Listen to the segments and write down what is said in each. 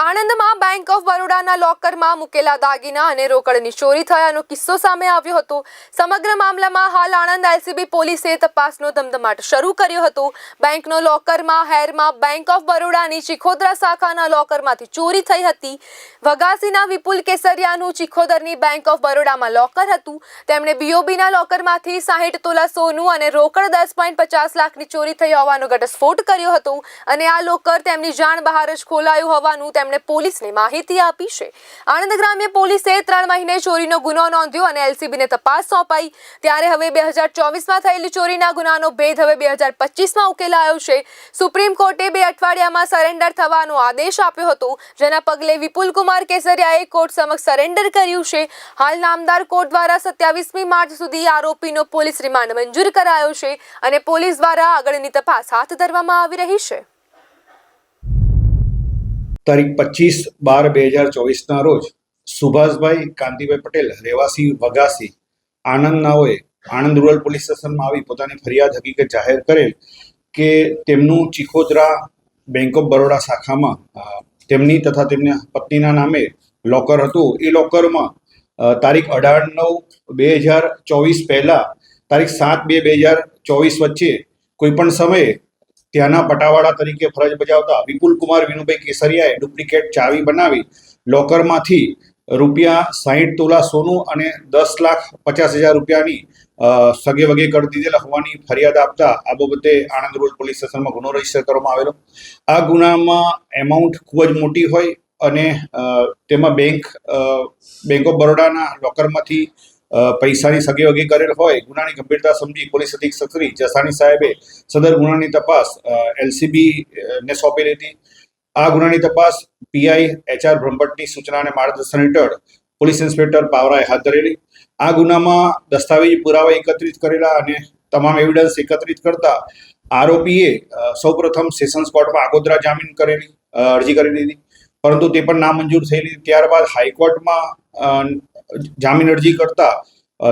આણંદમાં bank of બરોડાના લોકરમાં મૂકેલા દાગીના અને રોકડની ચોરી થયાનો કિસ્સો સામે આવ્યો હતો. સમગ્ર મામલામાં હાલ આણંદ એલસીબી પોલીસે તપાસનો ધમધમાટ શરૂ કર્યો હતો. બેંકનો લોકરમાં હેરમાં બેંક ઓફ બરોડાની ચિખોદરા શાખાના લોકરમાંથી ચોરી થઈ હતી. વગાસીના વિપુલ કેસરિયાનું ચિખોદરની બેંક ઓફ બરોડામાં લોકર હતું. તેમણે બીઓબીના લોકરમાંથી સાહીઠ તોલા સોનું અને રોકડ દસ પોઈન્ટ પચાસ લાખની ચોરી થઈ હોવાનો ઘટસ્ફોટ કર્યો હતો. અને આ લોકર તેમની જાણ બહાર જ ખોલાયું હોવાનું તેમણે પોલીસને માહિતી આપી છે. આણંદ ગ્રામ્ય પોલીસે ત્રણ મહિને ચોરીનો ગુનો નોંધ્યો અને એલસીબીને તપાસ સોંપાઈ. ત્યારે હવે બે હજાર ચોવીસમાં થયેલી ચોરીના ગુનાનો ભેદ હવે બે હજાર પચીસમાં ઉકેલાયો છે. સુપ્રીમ કોર્ટે બે અઠવાડિયામાં સરેન્ડર થવાનો આદેશ આપ્યો હતો, જેના પગલે વિપુલ કુમાર કેસરિયાએ કોર્ટ સમક્ષ સરેન્ડર કર્યું છે. હાલ નામદાર કોર્ટ દ્વારા સત્યાવીસમી માર્ચ સુધી આરોપીનો પોલીસ રિમાન્ડ મંજૂર કરાયો છે અને પોલીસ દ્વારા આગળની તપાસ હાથ ધરવામાં આવી રહી છે. તારીખ પચીસ બાર બે હજાર ચોવીસના રોજ સુભાષભાઈ કાંતિભાઈ પટેલ રહેવાસી વગાસી આણંદ નાઓએ આણંદ રૂરલ પોલીસ સ્ટેશનમાં આવી પોતાની ફરિયાદ હકીકત જાહેર કરેલ કે તેમનું ચિખોદરા બેંક ઓફ બરોડા શાખામાં તેમની તથા તેમના પત્નીના નામે લોકર હતું. એ લોકરમાં તારીખ અઢાર નવ બે હજાર ચોવીસ પહેલાં, તારીખ સાત બે બે હજાર ચોવીસ વચ્ચે કોઈપણ સમયે ત્યાંના પટાવાળા તરીકે ફરજ બજાવતા વિપુલ કુમાર વિનુભાઈ કેસરિયાએ ડુપ્લિકેટ ચાવી બનાવી લોકરમાંથી રૂપિયા સાહીઠ તોલા સોનું અને દસ લાખ પચાસ હજાર રૂપિયાની સગે વગે કરી દીધેલા હોવાની ફરિયાદ આપતા આ બાબતે આણંદ રોડ પોલીસ સ્ટેશનમાં ગુનો રજિસ્ટર કરવામાં આવેલો. આ ગુનામાં એમાઉન્ટ ખૂબ જ મોટી હોય અને તેમાં બેંક બેંક ઓફ બરોડાના લોકરમાંથી પૈસાની સગે કરેલ હોય, ગુનાની ગંભીરતા સમજી પોલીસ અધિક્ષક શ્રી જસાણી સાહેબે સદર ગુનાની તપાસ એલસીબી ને સોંપેલી હતી આ ગુનાની તપાસ પીઆઈ એચઆર બ્રહ્મભટ્ટની સૂચના અને માર્ગદર્શન હેઠળ પોલીસ ઇન્સ્પેક્ટર પાવરાએ હાથ ધરેલી. આ ગુનામાં દસ્તાવેજી પુરાવા એકત્રિત કરેલા અને તમામ એવિડન્સ એકત્રિત કરતા આરોપીએ સૌપ્રથમ સેશન્સ કોર્ટમાં આગોતરા જામીન કરેલી અરજી કરી દીધી પરંતુ તે પણ નામંજૂર થયેલી ત્યારબાદ હાઈકોર્ટમાં જામીન અરજી કરતા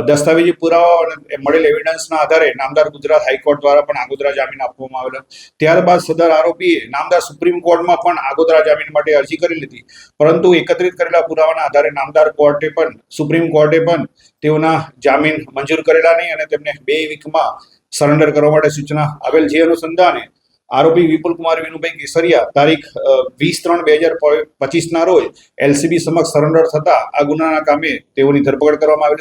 દસ્તાવેજી પુરાવા અને મળેલ એવિડન્સના આધારે નામદાર ગુજરાત હાઈકોર્ટ દ્વારા પણ આગોતરા જામીન આપવામાં આવેલા. ત્યારબાદ સદર આરોપીએ નામદાર સુપ્રીમ કોર્ટમાં પણ આગોતરા જામીન માટે અરજી કરી લીધી. પરંતુ એકત્રિત કરેલા પુરાવાના આધારે નામદાર કોર્ટે પણ, સુપ્રીમ કોર્ટે પણ તેઓના જામીન મંજૂર કરેલા નહીં અને તેમને બે વીકમાં સરેન્ડર કરવા માટે સૂચના આવેલ. જે અનુસંધાને આરોપી વિપુલ કુમાર વિનુભાઈ કેસરિયા તારીખ વીસ ત્રણ બે હજાર પચીસના રોજ એલસીબી સમક્ષ સરેન્ડર થતા આ ગુનાના કામે તેઓની ધરપકડ કરવામાં આવેલી